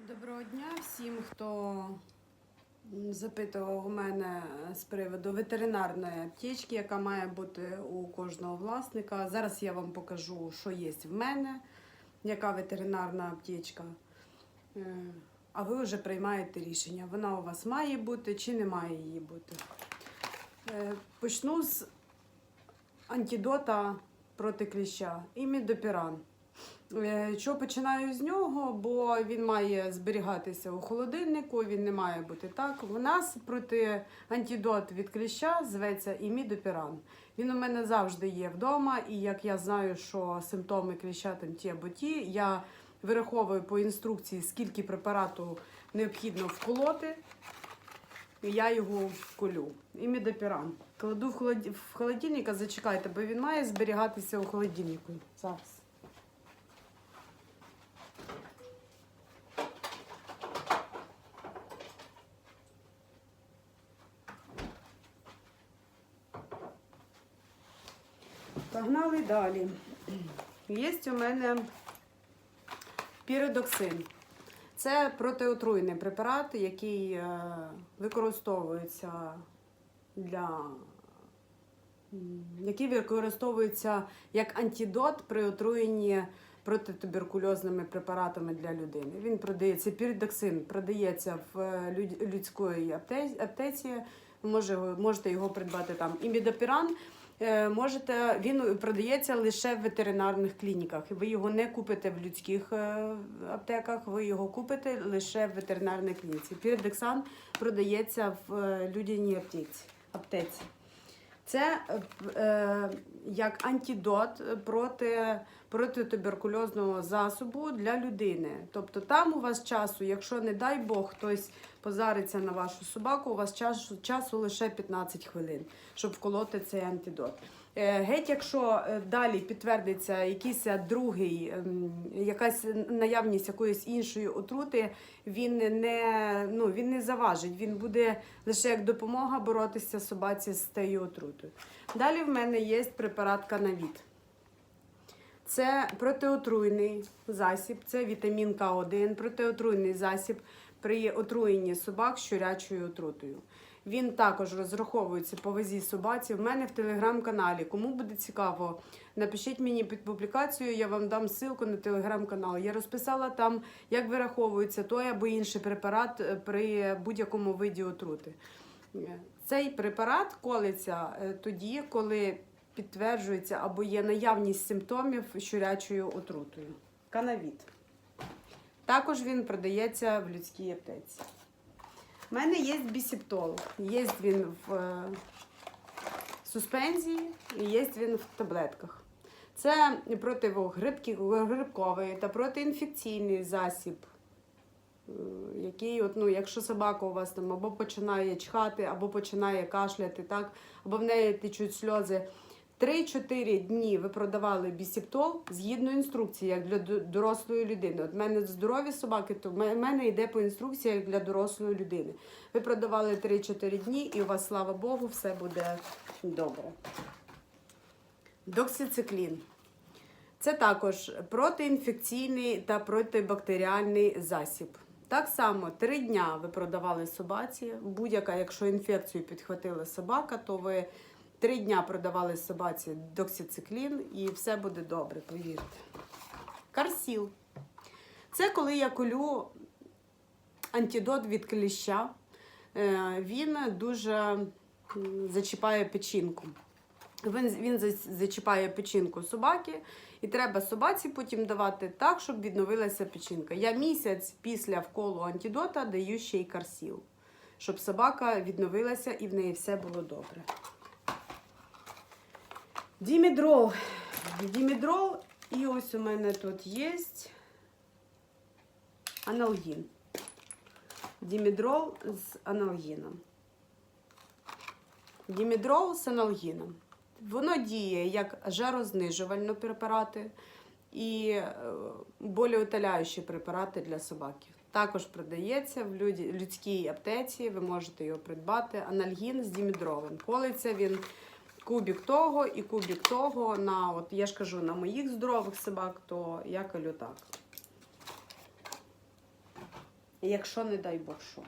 Доброго дня всім, хто запитував у мене з приводу ветеринарної аптечки, яка має бути у кожного власника. Зараз я вам покажу, що є в мене, яка ветеринарна аптечка. Е, А ви вже приймаєте рішення, вона у вас має бути чи не має її бути. Е, Почну з антидота проти кліща імідопіран. Е, Що починаю з нього, бо він має зберігатися у холодильнику, він не має бути так. У нас проти антидот від кліща зветься імідопіран. Він у мене завжди є вдома, і як я знаю, що симптоми кліща там ті або ті, я вираховую по інструкції, скільки препарату необхідно вколоти. І я його колю. Імідопіран. Кладу в холодильник, а зачекайте, бо він має зберігатися у холодильнику. Зараз. Далі. Є у мене піридоксин. Це протиотруйний препарат, який е, використовується для який використовується як антидот при отруєнні протитуберкульозними препаратами для людини. Він продається, піридоксин продається в е, людської апте- аптеці. Може- можете його придбати там. Імідопіран можете, він продається лише в ветеринарних клініках. Ви його не купите в людських е, аптеках, ви його купите лише в ветеринарній клініці. Пірдексан продається в е, людяній аптеці. Це е, як антидот проти, проти туберкульозного засобу для людини. Тобто там у вас часу, якщо не дай Бог хтось позариться на вашу собаку, у вас часу, часу лише 15 хвилин, щоб вколоти цей антидот. Е, Геть, якщо е, далі підтвердиться якийсь другий, ем, якась наявність якоїсь іншої отрути, він не, ну, він не заважить, він буде лише як допомога боротися собаці з тією отрутою. Далі в мене є препарат канавіт. Це протиотруйний засіб, це вітамін К1, протиотруйний засіб при отруєнні собак щурячою отрутою. Він також розраховується по вазі собаці. В мене в телеграм-каналі. Кому буде цікаво, напишіть мені під публікацію, я вам дам ссылку на телеграм-канал. Я розписала там, як вираховується той або інший препарат е, при будь-якому виді отрути. Цей препарат колиться е, тоді, коли підтверджується або є наявність симптомів щурячою отрутою. Канавіт. Також він продається в людській аптеці. У мене є бісіптол. Є він в е, суспензії є він в таблетках. Це противогрибковий та протиінфекційний засіб, е, який, от, ну, якщо собака у вас там або починає чхати, або починає кашляти, так, або в неї течуть сльози. 3-4 дні ви продавали бісіптол згідно інструкції, як для дорослої людини. От в мене здорові собаки, то в мене йде по інструкції як для дорослої людини. Ви продавали 3-4 дні, і у вас, слава Богу, все буде добре. Доксициклін. Це також протиінфекційний та протибактеріальний засіб. Так само три дня ви продавали собаці. Будь-яка, якщо інфекцію підхватила собака, то ви три дня продавали собаці доксициклін і все буде добре, повірте. Карсіл. Це коли я колю антидот від кліща. Е, Він дуже зачіпає печінку. Він, він зачіпає печінку собаки, і треба собаці потім давати так, щоб відновилася печінка. Я місяць після вколу антидота даю ще й карсіл, щоб собака відновилася і в неї все було добре. Дімідрол. Дімідрол, і ось у мене тут є аналгін. Дімідрол з аналгіном. Дімідрол з аналгіном. Воно діє як жарознижувальні препарати і е, болеутоляючі препарати для собаки. Також продається в людській аптеці, ви можете його придбати. Анальгін з дімідролем. Колиться він кубік того і кубік того. На, от я ж кажу, на моїх здорових собак, то я колю так. якщо не дай Бог що.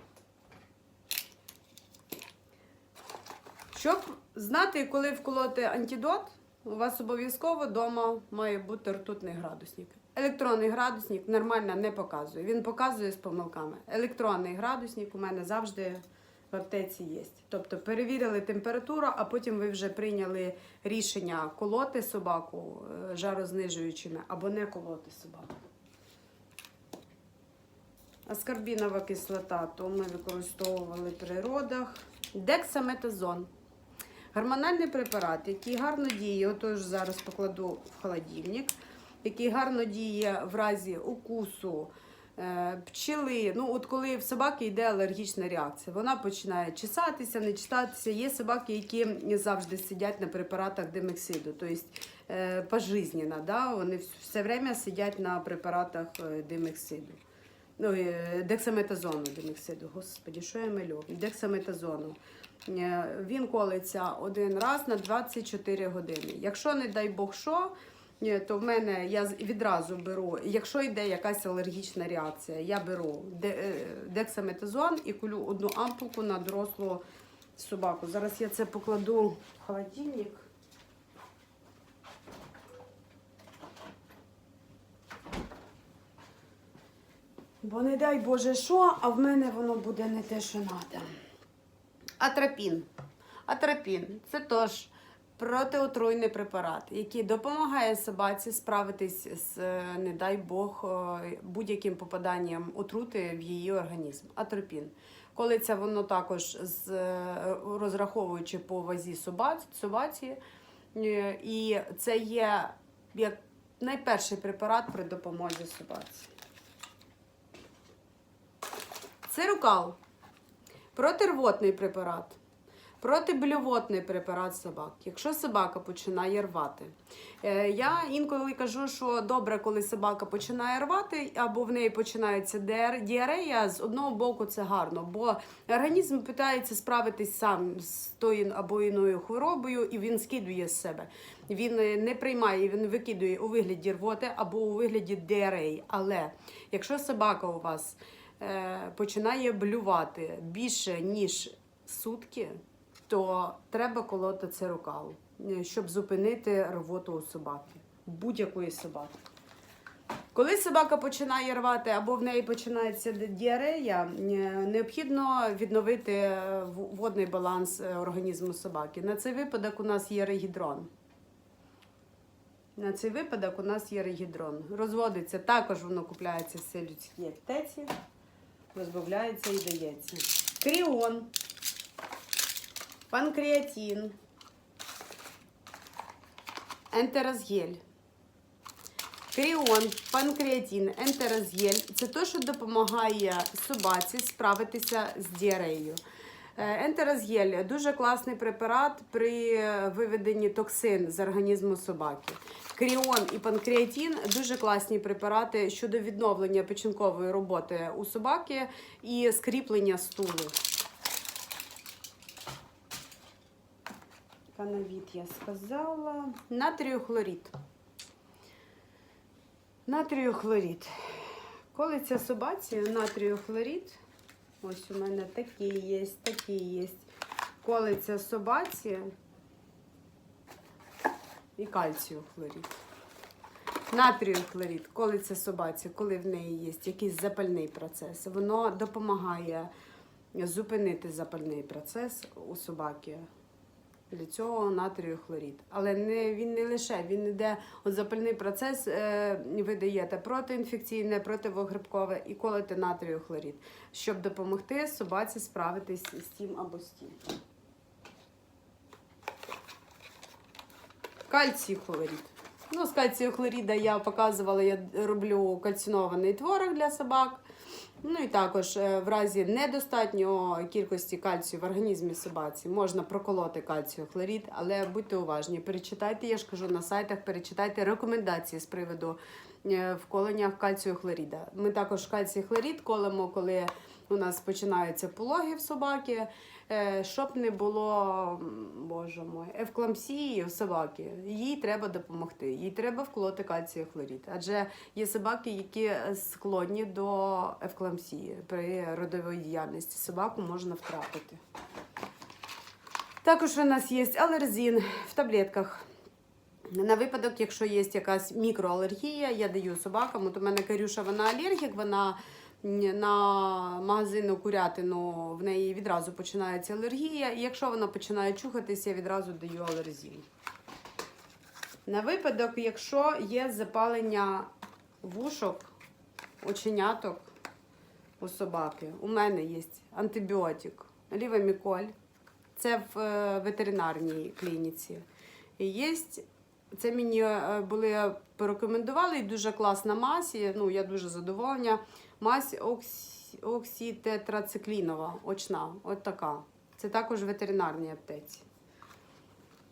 Щоб знати, коли вколоти антидот, у вас обов'язково вдома має бути ртутний градусник. Електронний градусник нормально не показує. Він показує з помилками. Електронний градусник у мене завжди в аптеці є. Тобто перевірили температуру, а потім ви вже прийняли рішення колоти собаку е, жарознижуючими або не колоти собаку. Аскорбінова кислота, то ми використовували при родах. Дексаметазон. Гормональний препарат, який гарно діє, отож зараз покладу в холодильник, який гарно діє в разі укусу, пчели. Ну, от коли в собаки йде алергічна реакція, вона починає чесатися, не чесатися. Є собаки, які завжди сидять на препаратах демексиду, тобто е, пожизненно, да? вони все время сидять на препаратах е, демексиду. Ну, е, дексаметазону демексиду. Господі, що я милю? Дексаметазону. Е, Він колиться один раз на 24 години. Якщо, не дай Бог що, е, то в мене я відразу беру, якщо йде якась алергічна реакція, я беру е, дексаметазон і колю одну ампулку на дорослу собаку. Зараз я це покладу в холодильник. Бо не дай Боже що, а в мене воно буде не те, що треба. Атропін. Атропін це теж протиотруйний препарат, який допомагає собаці справитись з, е, не дай Бог, е, будь-яким попаданням отрути в її організм. Атропін. Коли це воно також з, е, розраховуючи по вазі собаці, собаці, і це є як найперший препарат при допомозі собаці. Цирукал. Протирвотний препарат. Протиблювотний препарат собак. Якщо собака починає рвати. Е, Я інколи кажу, що добре, коли собака починає рвати, або в неї починається діар- діарея, з одного боку це гарно, бо організм питається справитись сам з тою або іною хворобою, і він скидує з себе. Він е, не приймає, він викидує у вигляді рвоти або у вигляді діареї. Але якщо собака у вас е, починає блювати більше, ніж сутки, то треба колоти цирукал, е, щоб зупинити рвоту у собаки, будь-якої собаки. Коли собака починає рвати або в неї починається діарея, е, необхідно відновити е, водний баланс організму собаки. На цей випадок у нас є регідрон. На цей випадок у нас є регідрон. Розводиться, також воно купляється в людській аптеці, розбавляється і дається. Кріон, панкреатин, ентеразгель. Кріон, панкреатин, ентеразгель це те, що допомагає собаці справитися з діареєю. Е, Ентеразгель дуже класний препарат при виведенні токсин з організму собаки. Кріон і панкреатин дуже класні препарати щодо відновлення печінкової роботи у собаки і скріплення стулу. Канавіт я сказала. Натріохлорід. Натріохлорід. Коли ця собаці натріохлорід, ось у мене такі є, такі є. Коли ця собаці і кальціохлорід. Натріохлорід, коли це собаці, коли в неї є якийсь запальний процес, воно допомагає зупинити запальний процес у собаки. Для цього натрію хлорід. Але не, він не лише, він йде от запальний процес, е, ви даєте протиінфекційне, противогрибкове і колите натрію хлорід, щоб допомогти собаці справитись з тим або з тим. Кальцій хлорід. Ну, з кальцію хлоріда я показувала, я роблю кальцинований творог для собак. Ну і також е, в разі недостатньої кількості кальцію в організмі собаці можна проколоти кальцію хлорід, але будьте уважні, перечитайте, я ж кажу на сайтах, перечитайте рекомендації з приводу е, вколення кальцію хлоріда. Ми також кальцій хлорід колемо, коли у нас починаються пологи в собаки, е, щоб не було, боже мой, евклампсії в собаки. Їй треба допомогти. Їй треба вколоти кальцію хлорід. Адже є собаки, які склонні до евклампсії. При родовій діяльності собаку можна втрапити. Також у нас є алерзин в таблетках. На випадок, якщо є якась мікроалергія, я даю собакам. От у мене Карюша, вона алергік, вона на магазинну курятину в неї відразу починається алергія. І якщо вона починає чухатися, я відразу даю алерзін. На випадок, якщо є запалення вушок, оченяток у собаки, у мене є антибіотик, лівоміколь. Це в е, ветеринарній клініці. І є, це мені е, були порекомендували, і дуже класна мазь, ну, я дуже задоволена. Мазь оксі, оксітетрациклінова, очна, от така. Це також в ветеринарній аптеці.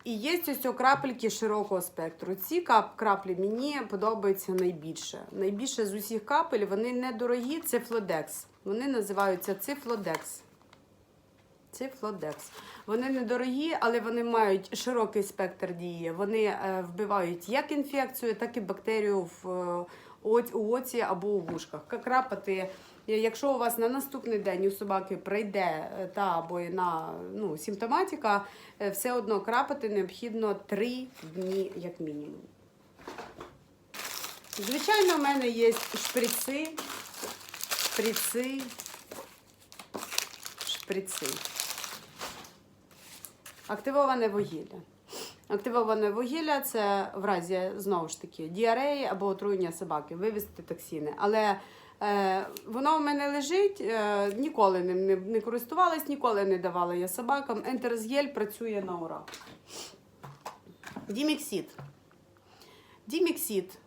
І є ось крапельки широкого спектру. Ці краплі мені подобаються найбільше. Найбільше з усіх капель вони недорогі, це флодекс. Вони називаються цифлодекс. Цифлодекс. Вони недорогі, але вони мають широкий спектр дії. Вони е, вбивають як інфекцію, так і бактерію в е, у оці або у вушках. Крапати, е, якщо у вас на наступний день у собаки прийде та або на ну, симптоматика, все одно крапати необхідно 3 дні як мінімум. Звичайно, в мене є шприци, шприци, шприци. Активоване вугілля. Активоване вугілля це в разі знову ж таки діареї або отруєння собаки, вивести токсини. Але е, воно в мене лежить, е, ніколи ним не, не користувалась, ніколи не давала я собакам. Ентерсгель працює на ура. Діміксид. Діміксид.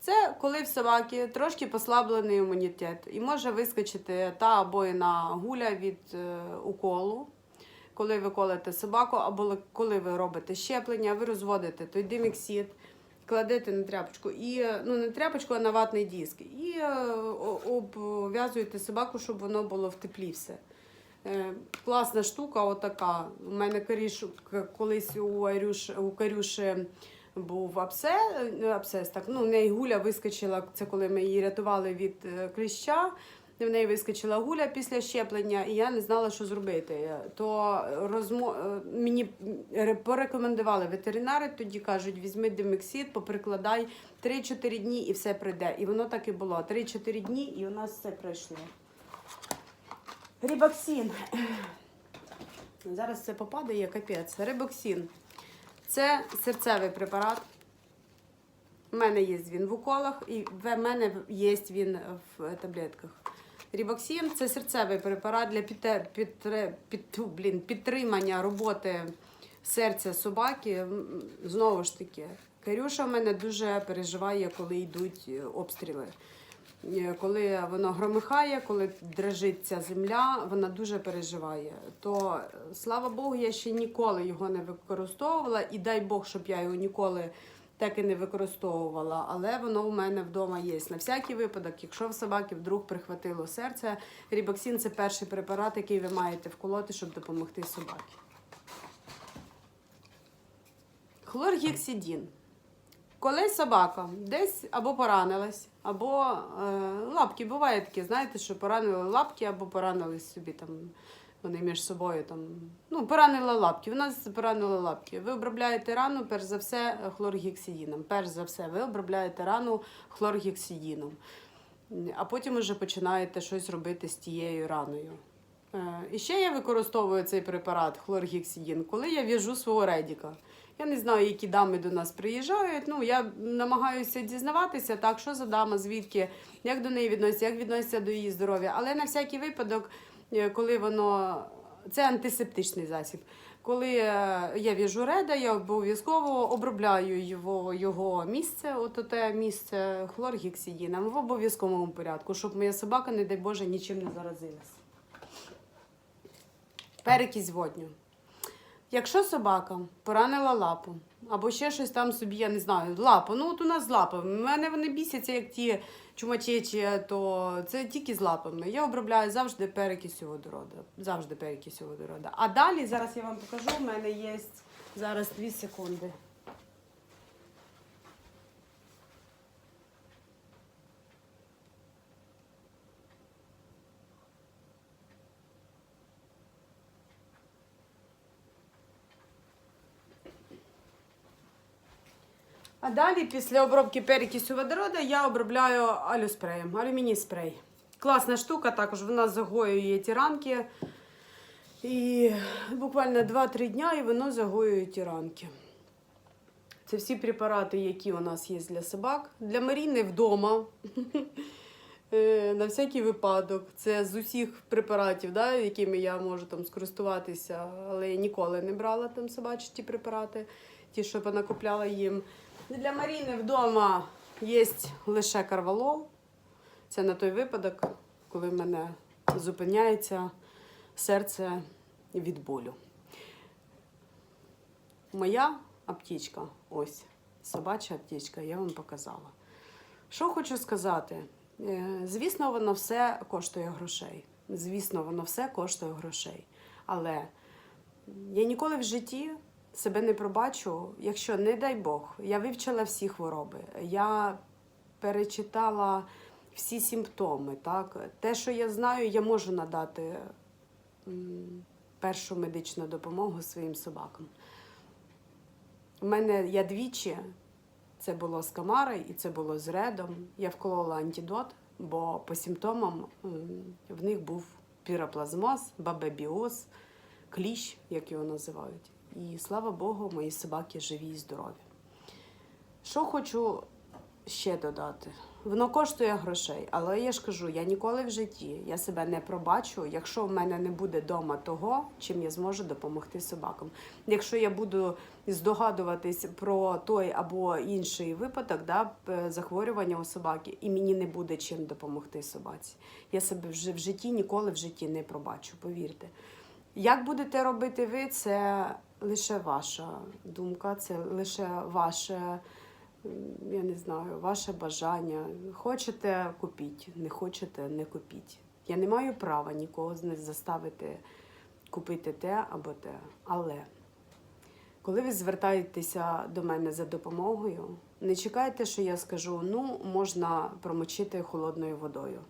Це коли в собаки трошки послаблений імунітет і може вискочити та або і на гуля від е, уколу коли ви колите собаку, або коли ви робите щеплення, ви розводите той диміксид, кладете на тряпочку і ну не тряпочку, а на ватний диск, і е, обв'язуєте собаку, щоб воно було в теплі все. Е, Класна штука, отака. У мене коріш, колись у, Арюш, у Карюші був абсцес, абсцес так, ну, неї гуля вискочила, це коли ми її рятували від е, кліща. В неї вискочила гуля після щеплення, і я не знала, що зробити. То розмо... е, мені порекомендували ветеринари, тоді кажуть, візьми димексид, поприкладай 3-4 дні і все пройде. І воно так і було. 3-4 дні, і у нас все пройшло. Рібоксин. Зараз це попадає, капець. Рибоксин. Це серцевий препарат. У мене є він в уколах, і в мене є він в таблетках. Рібоксин це серцевий препарат для підте- підтре- під, блін, підтримання роботи серця собаки. Знову ж таки, Карюша в мене дуже переживає, коли йдуть е, обстріли. Е, Коли воно громихає, коли дрожиться земля, вона дуже переживає. То е, слава Богу, я ще ніколи його не використовувала, і дай Бог, щоб я його ніколи так і не використовувала. Але воно у мене вдома є. На всякий випадок, якщо в собаки вдруг прихватило серце, рібоксин це перший препарат, який ви маєте вколоти, щоб допомогти собаці. Хлоргексидін. Коли собака десь або поранилась, або е, лапки буває таке, знаєте, що поранили лапки, або поранили собі там. Вони між собою там ну поранила лапки. Вона поранила лапки. Ви обробляєте рану, перш за все, хлоргексидіном. Перш за все, ви обробляєте рану хлоргексидіном. А потім вже починаєте щось робити з тією раною. Е, І ще я використовую цей препарат хлоргексидін, коли я в'яжу свого редіка. Я не знаю, які дами до нас приїжджають. Ну, я намагаюся дізнаватися, так, що за дама, звідки, як до неї відносяться, як відносяться до її здоров'я. Але на всякий випадок, коли воно. Це антисептичний засіб. Коли е, я в'яжу реда, я обов'язково обробляю його, його місце, от те місце хлоргексидіном в обов'язковому порядку, щоб моя собака, не дай Боже, нічим не заразилась. Перекись водню. Якщо собака поранила лапу, або ще щось там собі, я не знаю, лапу. Ну от у нас лапа. В мене вони бісяться, як ті чумачечі, то це тільки з лапами. Я обробляю завжди перекисю водорода. Завжди перекисю водорода. А далі, зараз я вам покажу, в мене є зараз 2 секунди. А далі, після обробки перекисю водороду, я обробляю алюспреєм, алюміній спрей. Класна штука, також вона загоює ті ранки. І буквально 2-3 дня і воно загоює ті ранки. Це всі препарати, які у нас є для собак. Для Маріни вдома. Е, На всякий випадок. Це з усіх препаратів, да, якими я можу там скористуватися, але я ніколи не брала там собачі ті препарати, ті, що вона купляла їм. Для Маріни вдома є лише карвалол. Це на той випадок, коли в мене зупиняється серце від болю. Моя аптечка, ось собача аптечка, я вам показала. Що хочу сказати? Е, Звісно, воно все коштує грошей. Звісно, воно все коштує грошей. Але я ніколи в житті себе не пробачу, якщо, не дай Бог, я вивчила всі хвороби, я перечитала всі симптоми. Так? Те, що я знаю, я можу надати першу медичну допомогу своїм собакам. У мене я двічі, це було з Камари і це було з редом. Я вколола антидот, бо по симптомам в них був піроплазмоз, бабебіоз, кліщ, як його називають. І слава Богу, мої собаки живі і здорові. Що хочу ще додати? Воно коштує грошей, але я ж кажу, я ніколи в житті я себе не пробачу, якщо в мене не буде вдома того, чим я зможу допомогти собакам. Якщо я буду здогадуватись про той або інший випадок, да, захворювання у собаки, і мені не буде чим допомогти собаці. Я себе вже в житті ніколи в житті не пробачу, повірте. Як будете робити ви, це лише ваша думка, це лише ваше, я не знаю, ваше бажання. Хочете купіть, не хочете не купіть. Я не маю права нікого з них заставити купити те або те. Але коли ви звертаєтеся до мене за допомогою, не чекайте, що я скажу, ну, можна промочити холодною водою.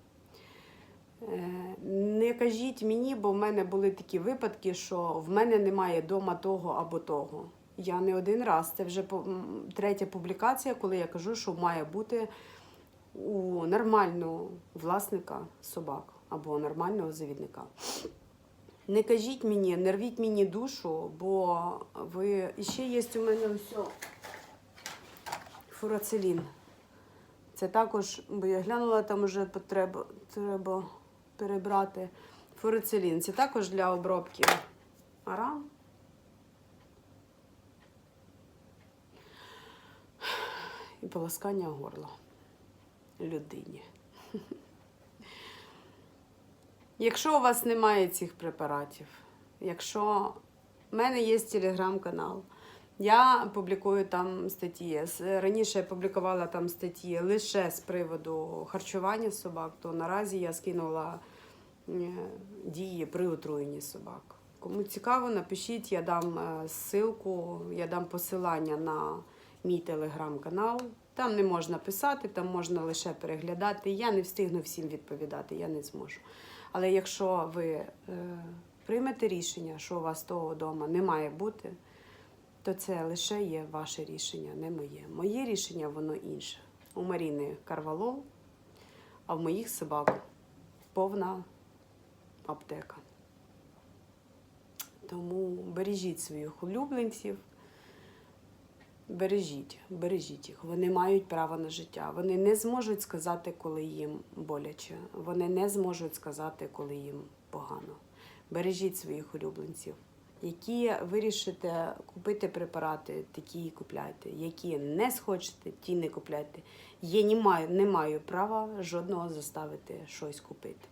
Не кажіть мені, бо в мене були такі випадки, що в мене немає дома того або того. Я не один раз, це вже третя публікація, коли я кажу, що має бути у нормального власника собак або нормального завідника. Не кажіть мені, не рвіть мені душу, бо ви і ще є у мене ось фурацелін. Це також, бо я глянула, там вже потреба, треба перебрати фурицелін. Це також для обробки ран. І полоскання горла людині. Якщо у вас немає цих препаратів, якщо в мене є телеграм-канал, я публікую там статті. Раніше я публікувала там статті лише з приводу харчування собак, то наразі я скинула е, дії при отруєнні собак. Кому цікаво, напишіть, я дам е, ссылку, я дам посилання на мій телеграм-канал. Там не можна писати, там можна лише переглядати. Я не встигну всім відповідати, я не зможу. Але якщо ви е, приймете рішення, що у вас того вдома не має бути, то це лише є ваше рішення, не моє. Моє рішення воно інше. У Маріни карвалол, а в моїх собак повна аптека. Тому бережіть своїх улюбленців, бережіть, бережіть їх. Вони мають право на життя. Вони не зможуть сказати, коли їм боляче. Вони не зможуть сказати, коли їм погано. Бережіть своїх улюбленців. Які вирішите купити препарати, такі і купляйте. Які не схочете, ті не купляйте. Я не маю, не маю права жодного заставити щось купити,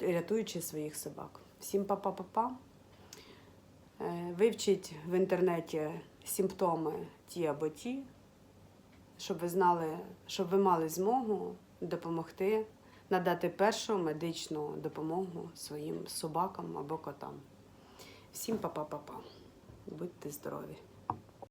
рятуючи своїх собак. Всім па-па-па-па. Е, Вивчіть в інтернеті симптоми ті або ті, щоб ви знали, щоб ви мали змогу допомогти надати першу медичну допомогу своїм собакам або котам. Всім па-па-па-па. Будьте здорові!